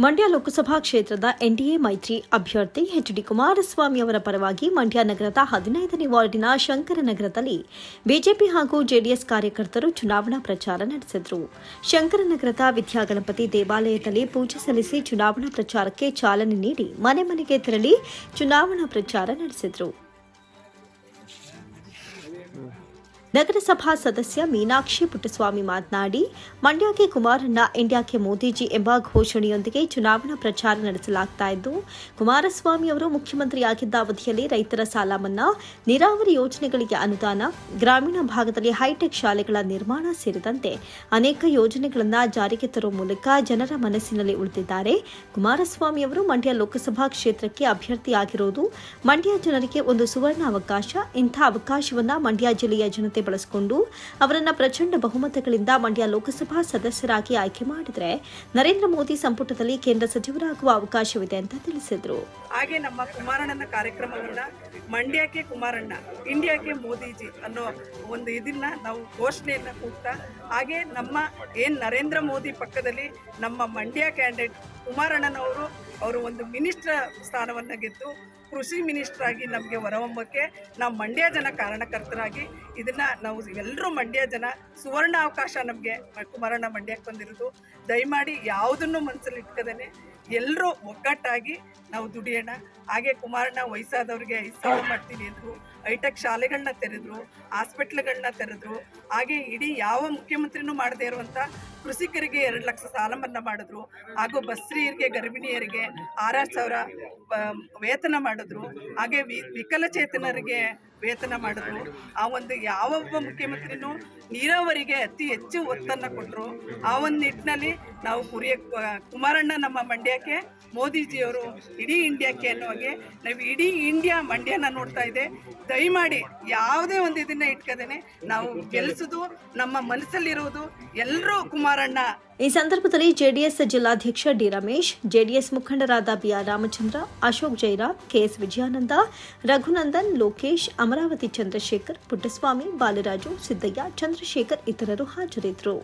ಮಂಡ್ಯ ಲೋಕಸಭಾ ಕ್ಷೇತ್ರದ ಎನ್ಡಿಎ ಮೈತ್ರಿ ಅಭ್ಯರ್ಥಿ ಎಚ್ ಡಿ ಕುಮಾರಸ್ವಾಮಿ ಅವರ ಪರವಾಗಿ ಮಂಡ್ಯ ನಗರದ ಹದಿನೈದನೇ ವಾರ್ಡಿನ ಶಂಕರನಗರದಲ್ಲಿ ಬಿಜೆಪಿ ಹಾಗೂ ಜೆಡಿಎಸ್ ಕಾರ್ಯಕರ್ತರು ಚುನಾವಣಾ ಪ್ರಚಾರ ನಡೆಸಿದರು. ಶಂಕರನಗರದ ವಿದ್ಯಾಗಣಪತಿ ದೇವಾಲಯದಲ್ಲಿ ಪೂಜೆ ಸಲ್ಲಿಸಿ ಚುನಾವಣಾ ಪ್ರಚಾರಕ್ಕೆ ಚಾಲನೆ ನೀಡಿ ಮನೆ ಮನೆಗೆ ತೆರಳಿ ಚುನಾವಣಾ ಪ್ರಚಾರ ನಡೆಸಿದರು. ನಗರಸಭಾ ಸದಸ್ಯ ಮೀನಾಕ್ಷಿ ಪುಟ್ಟಸ್ವಾಮಿ ಮಾತನಾಡಿ, ಮಂಡ್ಯಕ್ಕೆ ಕುಮಾರಣ್ಣ, ಇಂಡಿಯಾಕ್ಕೆ ಮೋದಿಜಿ ಎಂಬ ಘೋಷಣೆಯೊಂದಿಗೆ ಚುನಾವಣಾ ಪ್ರಚಾರ ನಡೆಸಲಾಗ್ತಾ ಇದ್ದು, ಕುಮಾರಸ್ವಾಮಿ ಅವರು ಮುಖ್ಯಮಂತ್ರಿಯಾಗಿದ್ದ ಅವಧಿಯಲ್ಲಿ ರೈತರ ಸಾಲ ಮನ್ನಾ, ನೀರಾವರಿ ಯೋಜನೆಗಳಿಗೆ ಅನುದಾನ, ಗ್ರಾಮೀಣ ಭಾಗದಲ್ಲಿ ಹೈಟೆಕ್ ಶಾಲೆಗಳ ನಿರ್ಮಾಣ ಸೇರಿದಂತೆ ಅನೇಕ ಯೋಜನೆಗಳನ್ನು ಜಾರಿಗೆ ತರುವ ಮೂಲಕ ಜನರ ಮನಸ್ಸಿನಲ್ಲಿ ಉಳಿದಿದ್ದಾರೆ. ಕುಮಾರಸ್ವಾಮಿ ಅವರು ಮಂಡ್ಯ ಲೋಕಸಭಾ ಕ್ಷೇತ್ರಕ್ಕೆ ಅಭ್ಯರ್ಥಿಯಾಗಿರುವುದು ಮಂಡ್ಯ ಜನರಿಗೆ ಒಂದು ಸುವರ್ಣ ಅವಕಾಶ ಇಂಥ ಅವಕಾಶವನ್ನ ಮಂಡ್ಯ ಜಿಲ್ಲೆಯ ಜನತೆ ಬಳಸಿಕೊಂಡು ಅವರನ್ನ ಪ್ರಚಂಡ ಬಹುಮತಗಳಿಂದ ಮಂಡ್ಯ ಲೋಕಸಭಾ ಸದಸ್ಯರಾಗಿ ಆಯ್ಕೆ ಮಾಡಿದರೆ ನರೇಂದ್ರ ಮೋದಿ ಸಂಪುಟದಲ್ಲಿ ಕೇಂದ್ರ ಸಚಿವರಾಗುವ ಅವಕಾಶವಿದೆ ಅಂತ ತಿಳಿಸಿದರು. ಹಾಗೆ ನಮ್ಮ ಕುಮಾರಣ್ಣನ ಕಾರ್ಯಕ್ರಮವನ್ನ ಮಂಡ್ಯಕ್ಕೆ ಕುಮಾರಣ್ಣ, ಇಂಡಿಯಾಕ್ಕೆ ಮೋದಿಜಿ ಅನ್ನೋ ಒಂದು ಇದನ್ನ ನಾವು ಘೋಷಣೆಯನ್ನ ಕೂಗ್ತಾ, ಹಾಗೆ ನಮ್ಮ ಏನ್ ನರೇಂದ್ರ ಮೋದಿ ಪಕ್ಕದಲ್ಲಿ ನಮ್ಮ ಮಂಡ್ಯ ಕ್ಯಾಂಡಿಡೇಟ್ ಕುಮಾರಣ್ಣನವರು ಅವರು ಒಂದು ಮಿನಿಸ್ಟರ್ ಸ್ಥಾನವನ್ನು ಗೆದ್ದು ಕೃಷಿ ಮಿನಿಸ್ಟರ್ ಆಗಿ ನಮಗೆ ಹೊರಹೊಮ್ಮಕ್ಕೆ ನಾವು ಮಂಡ್ಯ ಜನ ಕಾರಣಕರ್ತರಾಗಿ ಇದನ್ನು ನಾವು ಎಲ್ಲರೂ ಮಂಡ್ಯ ಜನ ಸುವರ್ಣ ಅವಕಾಶ ನಮಗೆ ಕುಮಾರಣ್ಣ ಮಂಡ್ಯಕ್ಕೆ ಬಂದಿರೋದು. ದಯಮಾಡಿ ಯಾವುದನ್ನು ಮನಸ್ಸಲ್ಲಿ ಇಟ್ಕದೇನೆ ಎಲ್ಲರೂ ಒಗ್ಗಟ್ಟಾಗಿ ನಾವು ದುಡಿಯೋಣ. ಹಾಗೆ ಕುಮಾರಣ್ಣ ವಯಸ್ಸಾದವ್ರಿಗೆ ಐದು ಮಾಡ್ತೀನಿ ಅಂದರು. ಐಟೆಕ್ ಶಾಲೆಗಳನ್ನ ತೆರೆದ್ರು ಹಾಸ್ಪಿಟ್ಲ್ಗಳನ್ನ ತೆರೆದ್ರು. ಹಾಗೆ ಇಡೀ ಯಾವ ಮುಖ್ಯಮಂತ್ರಿನೂ ಮಾಡದೇ ಇರುವಂಥ ಕೃಷಿಕರಿಗೆ ಎರಡು ಲಕ್ಷ ಸಾಲ ಮನ್ನಾ ಮಾಡಿದ್ರು. ಹಾಗೂ ಬಸ್ರಿಯರಿಗೆ, ಗರ್ಭಿಣಿಯರಿಗೆ ಆರಾರು ಸಾವಿರ ವೇತನ ಮಾಡಿದ್ರು. ಹಾಗೆ ವಿಕಲಚೇತನರಿಗೆ ವೇತನ ಮಾಡಿದ್ರು. ಆ ಒಂದು ಯಾವೊಬ್ಬ ಮುಖ್ಯಮಂತ್ರಿನೂ ನೀರಾವರಿಗೆ ಅತಿ ಹೆಚ್ಚು ಒತ್ತನ್ನು ಕೊಟ್ಟರು ಆ ಒಂದು ನಿಟ್ಟಿನಲ್ಲಿ ನಾವು ಕುರಿಯ, ಕುಮಾರಣ್ಣ ನಮ್ಮ ಮಂಡ್ಯಕ್ಕೆ, ಮೋದಿಜಿಯವರು ಇಡೀ ಇಂಡಿಯಾಕ್ಕೆ ಅನ್ನೋ ಹಾಗೆ ನಾವು ಇಡೀ ಇಂಡಿಯಾ ಮಂಡ್ಯನ ನೋಡ್ತಾ ಇದೆ. ದಯಮಾಡಿ ಯಾವುದೇ ಒಂದು ಇದನ್ನ ಇಟ್ಕೋದೇನೆ ನಾವು ಗೆಲ್ಲಿಸೋದು ನಮ್ಮ ಮನಸ್ಸಲ್ಲಿರುವುದು ಎಲ್ಲರೂ ಕುಮಾರಣ್ಣ ಈ ಸಂದರ್ಭದಲ್ಲಿ ಜೆಡಿಎಸ್ ಜಿಲ್ಲಾಧ್ಯಕ್ಷ ಡಿ ರಮೇಶ್, ಜೆಡಿಎಸ್ ಮುಖಂಡರಾದ ಬಿಆರ್ ರಾಮಚಂದ್ರ, ಅಶೋಕ್ ಜೈರಾಮ್ ಕೆಎಸ್ ವಿಜಯಾನಂದ, ರಘುನಂದನ್, ಲೋಕೇಶ್, ಅಮರಾವತಿ ಚಂದ್ರಶೇಖರ್, ಪುಟ್ಟಸ್ವಾಮಿ, ಬಾಲರಾಜು, ಸಿದ್ದಯ್ಯ, ಚಂದ್ರಶೇಖರ್ ಇತರರು ಹಾಜರಿದ್ದರು.